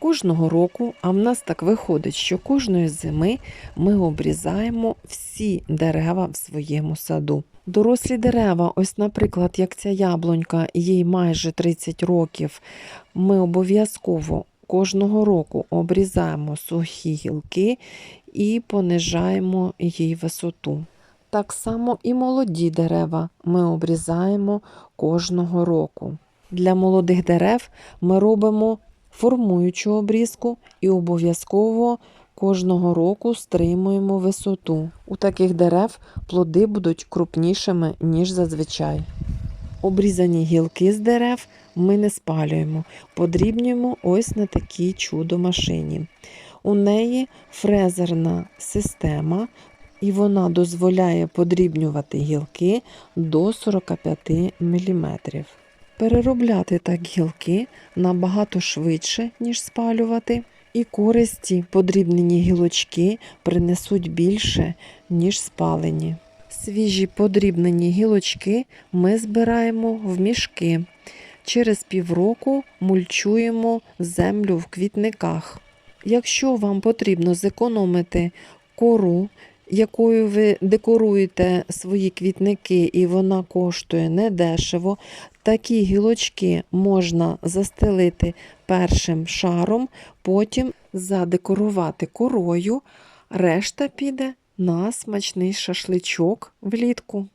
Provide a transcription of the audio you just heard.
Кожного року, а в нас так виходить, що кожної зими ми обрізаємо всі дерева в своєму саду. Дорослі дерева, ось, наприклад, як ця яблунька, їй майже 30 років, ми обов'язково кожного року обрізаємо сухі гілки і понижаємо її висоту. Так само і молоді дерева ми обрізаємо кожного року. Для молодих дерев ми робимо формуючу обрізку і обов'язково кожного року стримуємо висоту. У таких дерев плоди будуть крупнішими, ніж зазвичай. Обрізані гілки з дерев ми не спалюємо, подрібнюємо ось на такій чудо-машині. У неї фрезерна система, і вона дозволяє подрібнювати гілки до 45 мм. Переробляти так гілки набагато швидше, ніж спалювати, і користі подрібнені гілочки принесуть більше, ніж спалені. Свіжі подрібнені гілочки ми збираємо в мішки. Через півроку мульчуємо землю в квітниках. Якщо вам потрібно зекономити кору, якою ви декоруєте свої квітники, і вона коштує недешево, такі гілочки можна застелити першим шаром, потім задекорувати корою, решта піде на смачний шашличок влітку.